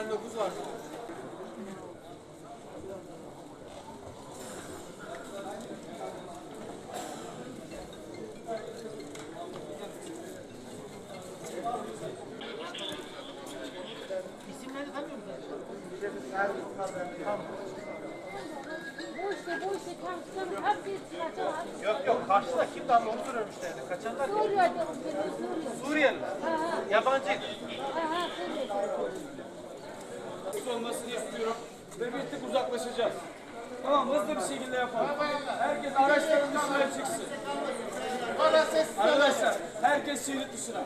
89 vardı. İsimlerini tanıyorum ben. Bu işte bu işte tam hepsi kaçan. Yok yok karşıda kim daha onu soruyor müşteride. Kaçanlar kim? Suriye'de oturuyor Suriye. Suriyeli. Ha ha Yabancı. Olmasını istiyorum. Ve bir tık uzaklaşacağız. Tamam hızlı bir şekilde yapalım. Herkes araçların dışına çıksın. Arkadaşlar herkes şerit dışına.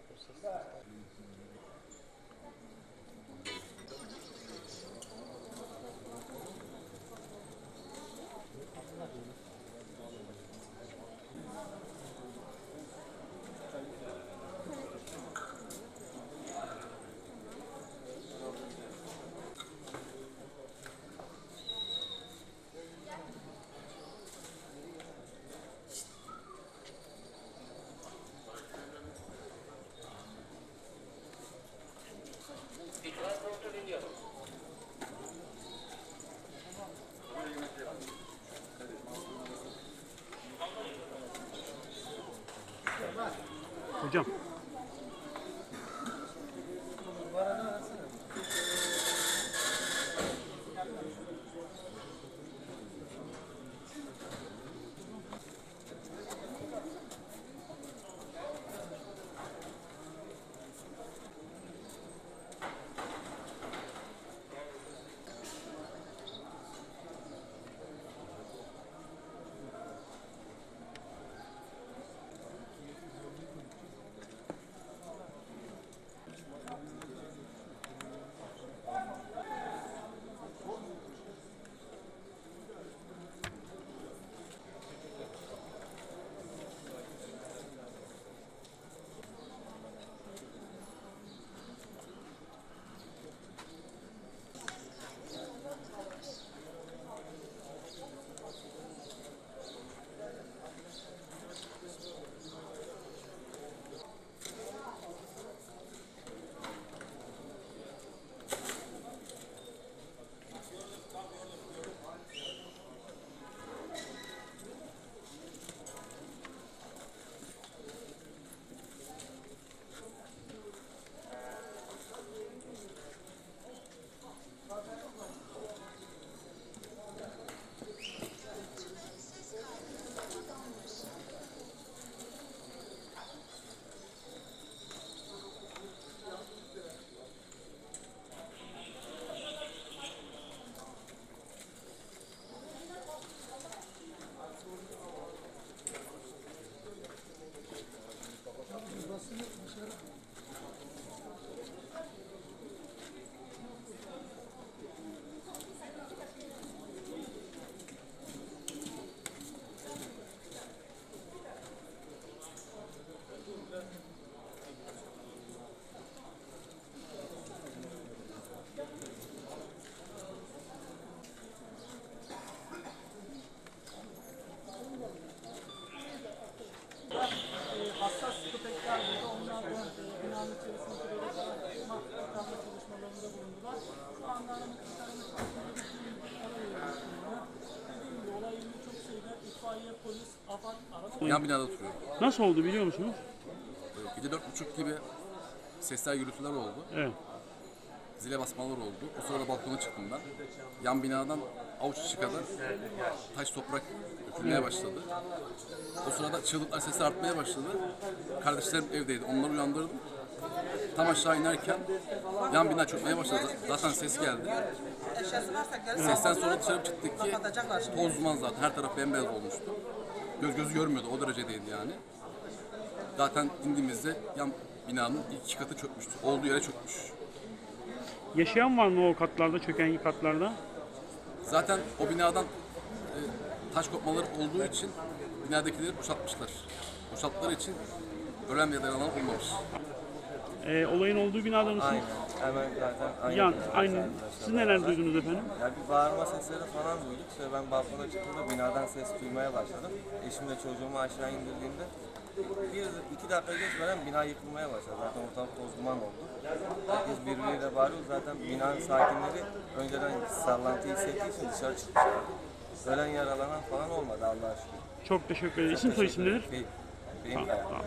все, все, все. jump. Yan binada oturuyor. Nasıl oldu biliyor musunuz? Ee, Gece dört buçuk gibi sesler gürültüler oldu. Evet. Zile basmalar oldu. O sırada balkona çıktım ben. Yan binadan avuç içi kadar taş toprak dökülmeye başladı. O sırada çığlıklar sesi artmaya başladı. Kardeşlerim evdeydi. Onları uyandırdım. Tam aşağı inerken yan bina çökmeye başladı. Zaten ses geldi. Sesten sonra dışarı çıktık ki toz duman zaten. Her taraf bembeyaz olmuştu. Göz gözü görmüyordu. O derecedeydi yani. Zaten indiğimizde yan binanın ilk iki katı çökmüştü. Olduğu yere çökmüş. Yaşayan var mı o katlarda, çöken katlarda? Zaten o binadan e, taş kopmaları olduğu için binadakileri boşaltmışlar. Boşalttıkları için ölen ya da yaralan olmamış. Ee, olayın olduğu binada mısınız? Aynen. Hemen zaten aynı. Yan, aynı. Siz neler duydunuz efendim? Ya bir bağırma sesleri falan duyduk. İşte ben balkona çıktığımda binadan ses duymaya başladım. Eşim de çocuğumu aşağı indirdiğinde bir iki dakika geçmeden bina yıkılmaya başladı. Zaten ortalık toz duman oldu. Herkes birbiriyle bağırıyor. Zaten binanın sakinleri önceden sallantıyı hissettiği için dışarı çıkmışlar. Ölen yaralanan falan olmadı Allah'a şükür. Çok teşekkür ederim. İsim soy isim nedir? Benim, benim Tamam.